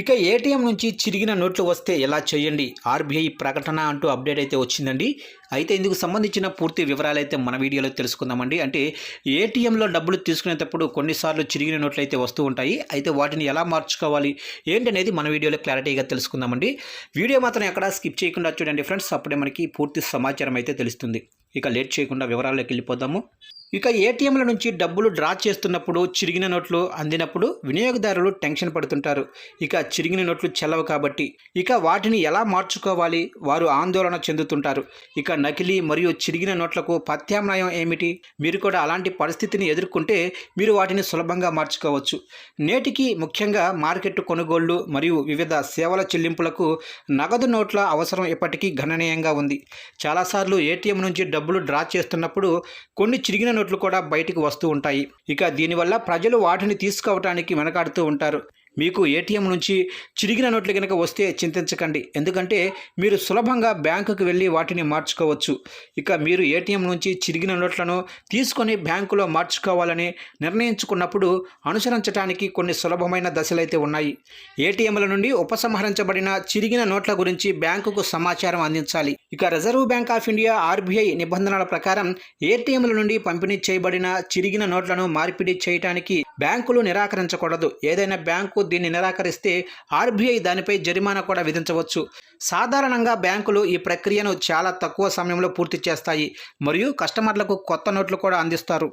ఇక ఏటీఎం నుంచి చిరిగిన నోట్లు వస్తే ఎలా చేయండి? ఆర్బీఐ ప్రకటన అంటూ అప్డేట్ అయితే వచ్చిందండి. అయితే ఇందుకు సంబంధించిన పూర్తి వివరాలు అయితే మన వీడియోలో తెలుసుకుందామండి. అంటే ఏటీఎంలో డబ్బులు తీసుకునేటప్పుడు కొన్నిసార్లు చిరిగిన నోట్లు అయితే వస్తూ ఉంటాయి. అయితే వాటిని ఎలా మార్చుకోవాలి? ఏంటనేది మన వీడియోలో క్లారిటీగా తెలుసుకుందామండి. వీడియో మాత్రం ఎక్కడా స్కిప్ చేయకుండా చూడండి ఫ్రెండ్స్. అప్పుడే మనకి పూర్తి సమాచారం అయితే తెలుస్తుంది. ఇక లేట్ చేయకుండా వివరాల్లోకి వెళ్ళిపోదాము. ఇక ఏటీఎంల నుంచి డబ్బులు డ్రా చేస్తున్నప్పుడు చిరిగిన నోట్లు అందినప్పుడు వినియోగదారులు టెన్షన్ పడుతుంటారు. ఇక చిరిగిన నోట్లు చెల్లవు కాబట్టి ఇక వాటిని ఎలా మార్చుకోవాలి? వారు ఆందోళన చెందుతుంటారు. ఇక నకిలీ మరియు చిరిగిన నోట్లకు ప్రత్యామ్నాయం ఏమిటి? మీరు కూడా అలాంటి పరిస్థితిని ఎదుర్కొంటే మీరు వాటిని సులభంగా మార్చుకోవచ్చు. నేటికి ముఖ్యంగా మార్కెట్ కొనుగోళ్ళు మరియు వివిధ సేవల చెల్లింపులకు నగదు నోట్ల అవసరం ఇప్పటికీ గణనీయంగా ఉంది. చాలాసార్లు ఏటీఎం నుంచి డబ్బులు డ్రా చేస్తున్నప్పుడు కొన్ని చిరిగిన నోట్లు కూడా బయటికి వస్తూ ఉంటాయి. ఇక దీనివల్ల ప్రజలు వాటిని తీసుకోవటానికి వెనకాడుతూ ఉంటారు. మీకు ఏటీఎం నుంచి చిరిగిన నోట్లు కనుక వస్తే చింతించకండి. ఎందుకంటే మీరు సులభంగా బ్యాంకుకు వెళ్ళి వాటిని మార్చుకోవచ్చు. ఇక మీరు ఏటీఎం నుంచి చిరిగిన నోట్లను తీసుకొని బ్యాంకులో మార్చుకోవాలని నిర్ణయించుకున్నప్పుడు అనుసరించడానికి కొన్ని సులభమైన దశలైతే ఉన్నాయి. ఏటీఎంల నుండి ఉపసంహరించబడిన చిరిగిన నోట్ల గురించి బ్యాంకుకు సమాచారం అందించాలి. ఇక reserve bank of India RBI నిబంధనల ప్రకారం ఏటీఎంల నుండి పంపిణీ చేయబడిన చిరిగిన నోట్లను మార్పిడి చేయడానికి బ్యాంకులు నిరాకరించకూడదు. ఏదైనా బ్యాంకు దీన్ని నిరాకరిస్తే ఆర్బీఐ దానిపై జరిమానా కూడా విధించవచ్చు. సాధారణంగా బ్యాంకులు ఈ ప్రక్రియను చాలా తక్కువ సమయంలో పూర్తి చేస్తాయి. మరియు కస్టమర్లకు కొత్త నోట్లు కూడా అందిస్తారు.